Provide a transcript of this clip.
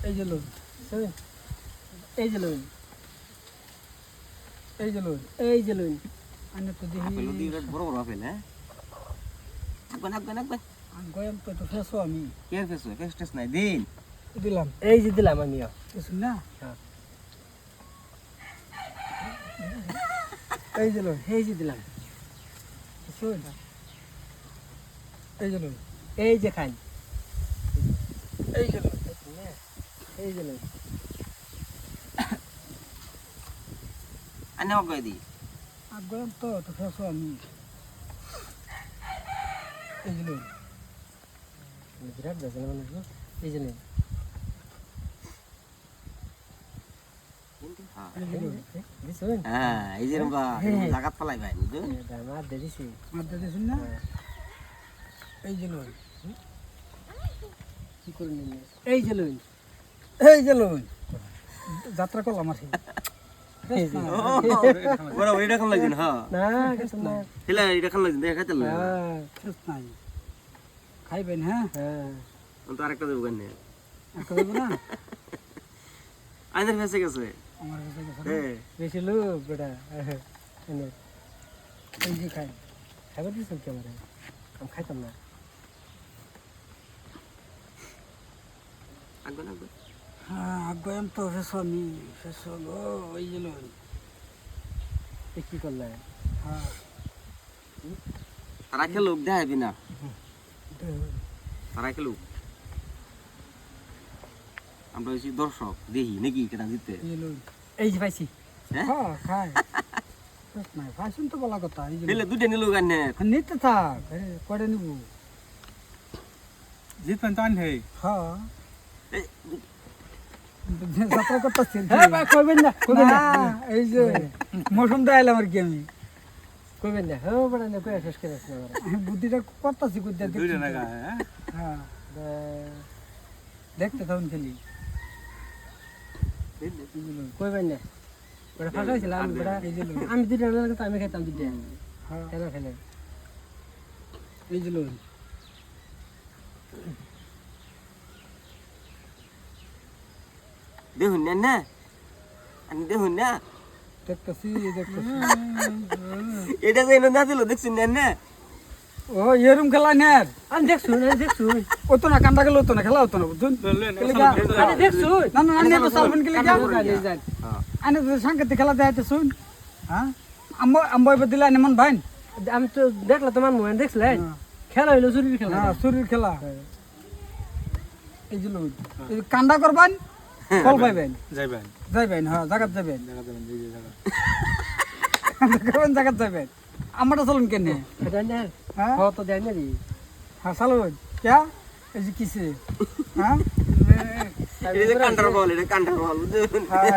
এই যে লোন এই যে লোন এই যে লোন এই যে লোন আনে তো আপেল দেখি দিয়ে বড় বড় আপেল হ্যাঁ গয়াম তো তো ফেসো আমি কে ফেস ফেস টেস নাই দিন দিলাম এই যে দিলাম আমিও কিছু না হ্যাঁ। এই যে লোন এই যে দিলাম শুন এই যে লোন এই যে খান এই যে লোন এই যে আনে অজ্ঞ দি আর তো তো ফেসো আমি। এই যে বিরাট বেজাল মানুষ এই যে হ্যাঁ। এই যে হ্যাঁ হ্যাঁ। ভাই বুঝছ দিছি দিছুন না? এই যে লোন কি করে নিলে এই যে এই লোন যাত্রা করলাম আর এই ওইটা খান হ্যাঁ। না কিছু না হেলা এটা খান লাগছেন দেখা লাগে হ্যাঁ নাই খাইবেন হ্যাঁ? হ্যাঁ। তো আরেকটা দেবো কেন? একটা দেবো না? আইনের ফেসে গেছে। আমার কাছে গেছে হ্যাঁ। বেশি লোক বেটা। এই যে খাই। খাবার দিয়েছেন কি আমার? আমি খাইতাম না। আঁকবেন হ্যাঁ আগাম তো ফেসো আমি ফেসো গো যে লোন কি করলে? হ্যাঁ। তারা খেলুক দেখাবি না? দে- তারা খেলুক আমরা হচ্ছি দর্শক দেখি নাকি কেটা জিততে এই যে পাইছি। হ্যাঁ? হ্যাঁ ফাইসুন তো বলা কথা হেলে দুইটা নিলু নিতে থাক কয়টা নিব। জিতবেন তো আনহে হ্যাঁ। যাত্রা করতেছি হ্যাঁ ভাই কইবেন না কইবেন না। এই যে মৌসুম আইলাম আর কি আমি। কইবেন না। হ্যাঁ না কই শেষ করে আসছে বুদ্ধিটা করতেছি বুদ্ধি দুইটা নাগা হ্যাঁ? হ্যাঁ। দেখতে থাকুন খালি। কইবেন না। ফাঁকা হয়েছিল আমি এই যে আমি দুইটা না লাগতো আমি খাইতাম দুইটা। হ্যাঁ। কেন খেলে। এই যে লোন দেখুন না না আমি দেখুন না দেখতেছি দেখতেছি এটা যে না দিল দেখছেন না না ও এরম খেলা নের আমি দেখছুন আমি দেখছুন ও তো না কান্দা গেল তো না খেলা হতো না বুঝুন আরে দেখছুন না না আনে তো সালবেন কে লাগা হ্যাঁ আনে তো সাংকেতিক খেলা দেখাইতে শুন হ্যাঁ আম্ব আম্ব এবার দিলা নেমন ভাই আমি তো দেখলাম তোমার মোবাইল দেখছিলেন খেলা হইল চুরির খেলা হ্যাঁ শরীর খেলা এই যে লোন এই যে কান্দা করবেন ফল পাইবেন? যাইবেন। যাইবেন হ্যাঁ জাগাত যাবেন জায়গা যাবেন যে জায়গা যাবেন আমারটা চলুন কেনে? হ্যাঁ? হ্যাঁ তো দেয় না হ্যাঁ চালুন। ক্যা? এই যে কিসে? হ্যাঁ? এটা যে কান্টার বল এটা কান্ডার বল হ্যাঁ